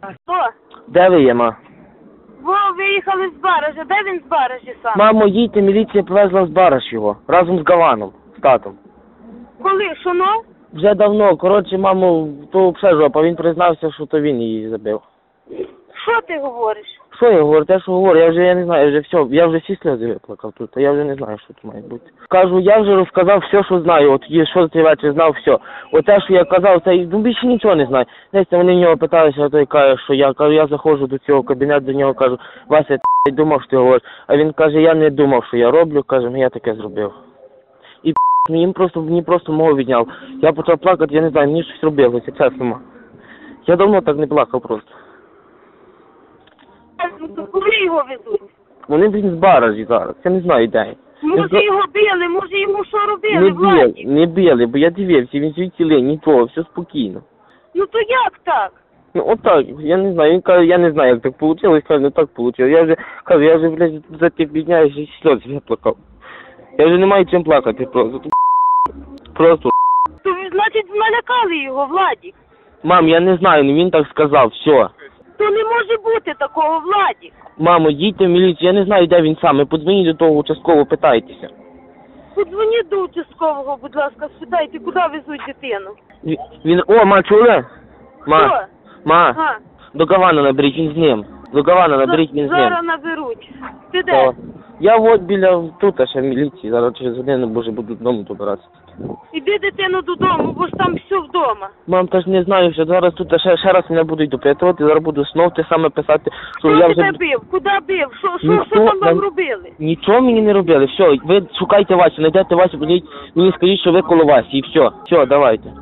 Хто? Де ви є, ма? Во виїхали з баража. Де він з баражі сам? Мамо, їдьте, міліція привезла з бараж його. Разом з Гаваном, з татом. Коли? Шунов? Вже давно, коротше, мамо, то все жопа, він признався, що то він її забив. Що ти говориш? Що я говорю, те, що говорю, я вже я не знаю, я вже все, я вже всі сльози виплакав тут, а я вже не знаю, що тут має бути. Кажу, я вже розказав все, що знаю, от є, що цей вечір знав, все. От те, що я казав, це ну, більше нічого не знаю. Десь вони в нього питалися, а той каже, що я кажу, я заходжу до цього кабінету, до нього кажу, Вася, ти думав, що ти говориш. А він каже, я не думав, що я роблю, каже, ну я таке зробив. І мені їм просто мені просто мову відняв. Я почав плакати, я не знаю, мені щось робилося, чесно. Я давно так не плакав просто. Ну, Коли його везуть? Вони, блін, з баражі зараз. Я не знаю де. Може його били, може йому що робили, Не били, Владі? не били, бо я дивився, він звідти нічого, все спокійно. Ну то як так? Ну отак, я не знаю, він каже, я не знаю, як так вийшло, каже, ну так вийшло. Я вже кажу, я вже, блядь, за тих бідняюсь і сльози виплакав. Я вже не маю чим плакати просто. Просто. То значить налякали його, Владі. Мам, я не знаю, ну він так сказав, все. То не може бути такого, Владі. Мамо, їдьте в міліцію, я не знаю, де він сам. Подзвоніть до того участкового, питайтеся. Подзвоніть до участкового, будь ласка, спитайте, куди везуть дитину. Він, він о, ма, чули? Ма, Що? ма, Ага. до Гавана наберіть, він з ним. До Гавана наберіть, він з ним. Зараз наберуть. Ти де? О, Я от біля тут, а ще міліції, зараз через годину, боже, буду додому добиратися. Іди дитину додому, бо ж там вдома. Мам, та ж не знаю, що зараз тут ще, ще раз мене будуть допитувати, зараз буду знов те саме писати, що Хто я тебе вже... бив? Куди бив? Що, що, Ніхто що там вам нам- робили? Нічого мені не робили, все, ви шукайте Васю, знайдете Васю, будіть, мені скажіть, що ви коло Васі, і все, все, давайте.